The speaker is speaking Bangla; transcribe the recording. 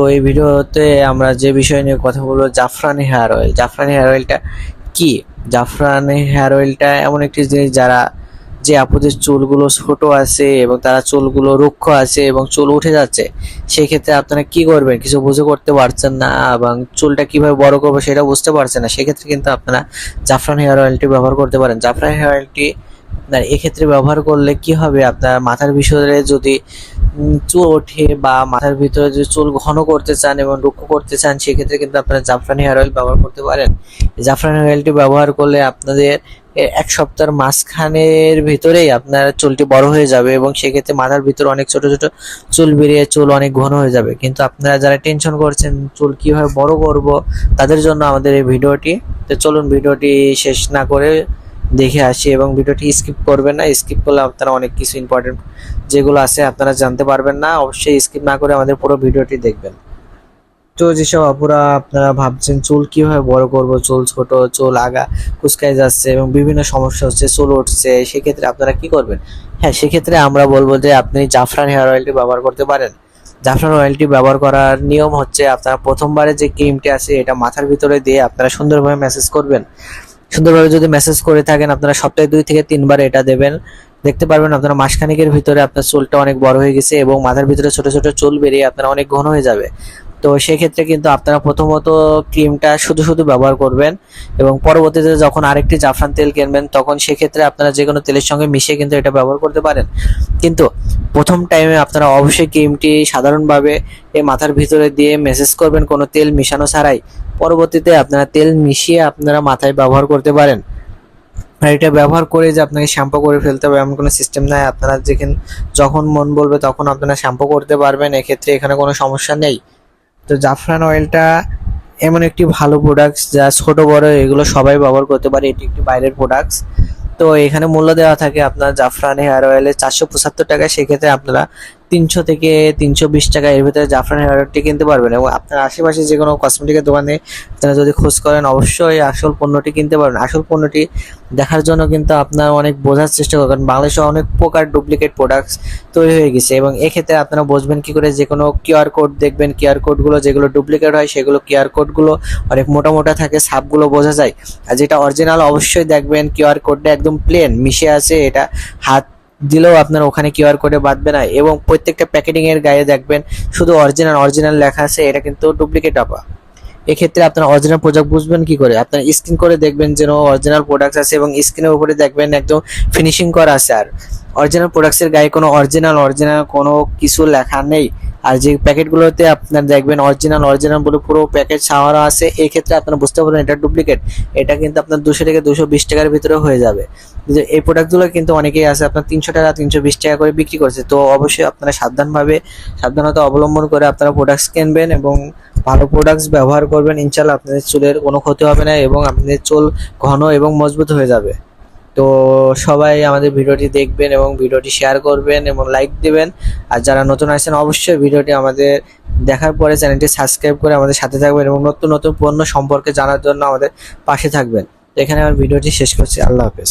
তো এই ভিডিওতে আমরা যে বিষয় নিয়ে কথা বলব, জাফরানি হেয়ার অয়েল জাফরানি হেয়ার অয়েলটা কি? জাফরানি হেয়ার অয়েলটা এমন একটি জিনিস যারা যে আপুদের চুলগুলো ছোট আছে এবং তারা চুলগুলো রুক্ষ আছে এবং চুল উঠে যাচ্ছে সেই ক্ষেত্রে আপনারা কি করবেন? কিছু বুঝে করতে পারছেন না এবং চুলটা কীভাবে বড় করব সেটা বুঝতে পারছেন না, সেক্ষেত্রে কিন্তু আপনারা জাফরান হেয়ার অয়েলটি ব্যবহার করতে পারেন। জাফরান হেয়ার অয়েলটি এক্ষেত্রে ব্যবহার করলে কি হবে? আপনার মাথার ভিতরে যদি চুল ওঠে বা মাথার ভিতরে যদি চুল ঘন করতে চান এবং রুক্ষ করতে চান, সেক্ষেত্রে কিন্তু আপনারা জাফরানি হেয়ার অয়েল ব্যবহার করতে পারেন। জাফরানি অয়েলটি ব্যবহার করলে আপনাদের এক সপ্তাহের মাঝখানের ভিতরেই আপনার চুলটি বড় হয়ে যাবে এবং সেক্ষেত্রে মাথার ভিতরে অনেক ছোট ছোট চুল বেরিয়ে চুল অনেক ঘন হয়ে যাবে। কিন্তু আপনারা যারা টেনশন করছেন চুল কীভাবে বড় করব, তাদের জন্য আমাদের এই ভিডিওটি। তো চলুন ভিডিওটি শেষ না করে দেখে আসি এবং ভিডিওটি স্কিপ করবেন না। স্কিপ করলে আপনারা অনেক কিছু ইম্পর্টেন্ট যেগুলো আছে আপনারা জানতে পারবেন না। অবশ্যই স্কিপ না করে আমাদের পুরো ভিডিওটি দেখবেন। তো যেসব আপুরা আপনারা ভাবছেন, চুল কীভাবে বড় করব? চুল ছোট, চুল আগা, কুচকায় যাচ্ছে এবং বিভিন্ন সমস্যা হচ্ছে, চুল উঠছে, সেক্ষেত্রে আপনারা কি করবেন? হ্যাঁ সেক্ষেত্রে আমরা বলব যে আপনি জাফরান হেয়ার অয়েলটি ব্যবহার করতে পারেন। জাফরান অয়েলটি ব্যবহার করার নিয়ম হচ্ছে আপনারা প্রথমবারে যে ক্রিমটি আছে, এটা মাথার ভিতরে দিয়ে আপনারা সুন্দরভাবে ম্যাসেজ করবেন। সুন্দরভাবে যদি মেসেজ করে থাকেন আপনারা সপ্তাহে দুই থেকে তিনবার এটা দেবেন। দেখতে পারবেন আপনারা মাসখানেকের ভিতরে আপনার চুলটা অনেক বড় হয়ে গেছে এবং মাথার ভিতরে ছোট ছোট চুল বেরিয়ে আপনারা অনেক ঘন হয়ে যাবে। তো সেক্ষেত্রে কিন্তু আপনারা প্রথমত ক্রিমটা শুধু শুধু ব্যবহার করবেন এবং পরবর্তীতে যখন আরেকটি জাফরান তেল কিনবেন, তখন সেক্ষেত্রে আপনারা যে কোনো তেলের সঙ্গে মিশিয়ে কিন্তু এটা ব্যবহার করতে পারেন। কিন্তু প্রথম টাইমে আপনারা অবশ্যই ক্রিমটি সাধারণভাবে এই মাথার ভিতরে দিয়ে মেসেজ করবেন, কোনো তেল মিশানো ছাড়াই। পরবর্তীতে আপনারা তেল মিশিয়ে আপনারা মাথায় ব্যবহার করতে পারেন। আর এটা ব্যবহার করে যে আপনাকে শ্যাম্পু করে ফেলতে হবে, এমন কোনো সিস্টেম নাই। আপনারা যেখানে যখন মন বলবে তখন আপনারা শ্যাম্পু করতে পারবেন। এক্ষেত্রে এখানে কোনো সমস্যা নেই। তো জাফরান অয়েলটা এমন একটি ভালো প্রোডাক্টস যা ছোট, বড়, এগুলো সবাই ব্যবহার করতে পারে। এটি একটি বাইরের প্রোডাক্টস তো এখানে মূল্য দেওয়া থাকে আপনার জাফরান হেয়ার অয়েলে চারশো পঁচাত্তর টাকা। সেক্ষেত্রে আপনারা তিনশো থেকে তিনশো বিশ টাকা এর ভিতরে জাফরান হেয়ার অয়েলটি কিনতে পারবেন এবং আপনার আশেপাশে যে কোনো কসমেটিকের দোকানে আপনারা যদি খোঁজ করেন, অবশ্যই আসল পণ্যটি কিনতে পারবেন। আসল পণ্যটি দেখার জন্য কিন্তু আপনার অনেক বোঝার চেষ্টা করবেন বাংলাদেশে অনেক প্রকার ডুপ্লিকেট প্রোডাক্টস তৈরি হয়ে গেছে এবং এক্ষেত্রে আপনারা বুঝবেন কি করে যে কোনো কিউআর কোড দেখবেন কিউআর কোডগুলো যেগুলো ডুপ্লিকেট হয় সেগুলো কিউআর কোডগুলো অনেক মোটা মোটা থাকে সাপগুলো বোঝা যায়। আর যেটা অরিজিনাল অবশ্যই দেখবেন কিউআর কোডটা একদম প্লেন মিশে আছে, এটা হাত দিলেও আপনার ওখানে কিউআর কোডে বাঁধবে না এবং প্রত্যেকটা প্যাকেটিং এর গায়ে দেখবেন শুধু অরিজিনাল অরিজিনাল লেখা আছে, এটা কিন্তু ডুপ্লিকেট ডাবা। এক্ষেত্রে আপনার অরিজিনাল প্রোডাক্ট বুঝবেন কি করে? আপনার স্ক্রিন করে দেখবেন যেন অরিজিনাল প্রোডাক্ট আছে এবং স্ক্রিনের উপরে দেখবেন একদম ফিনিশিং করা আছে আর। অরিজিনাল প্রোডাক্টসের গায়ে কোনো অরিজিনাল অরিজিনাল কোনো কিছু লেখা নেই। আর যে প্যাকেটগুলোতে আপনার দেখবেন অরিজিনাল অরিজিনাল বলে পুরো প্যাকেট ছাওয়ানো আছে এই ক্ষেত্রে আপনারা বুঝতে পারবেন এটা ডুপ্লিকেট এটা কিন্তু আপনার দুশো থেকে দুশো বিশ টাকার ভিতরে হয়ে যাবে। এই প্রোডাক্টগুলো কিন্তু অনেকেই আছে, আপনার তিনশো টাকা, তিনশো বিশ টাকা করে বিক্রি করছে। তো অবশ্যই আপনারা সাবধানভাবে, সাবধানতা অবলম্বন করে আপনারা প্রোডাক্টস কিনবেন এবং ভালো প্রোডাক্টস ব্যবহার করবেন। ইনশাল্লাহ আপনাদের চুলের কোনো ক্ষতি হবে না এবং আপনাদের চুল ঘন এবং মজবুত হয়ে যাবে। তো সবাই আমাদের ভিডিওটি দেখবেন এবং ভিডিওটি শেয়ার করবেন এবং লাইক দেবেন। আর যারা নতুন আসছেন, অবশ্যই ভিডিওটি আমাদের দেখার পরে চ্যানেলটি সাবস্ক্রাইব করে আমাদের সাথে থাকবেন এবং নতুন নতুন পণ্য সম্পর্কে জানার জন্য আমাদের পাশে থাকবেন। এখানে আমার ভিডিওটি শেষ করছি। আল্লাহ হাফেজ।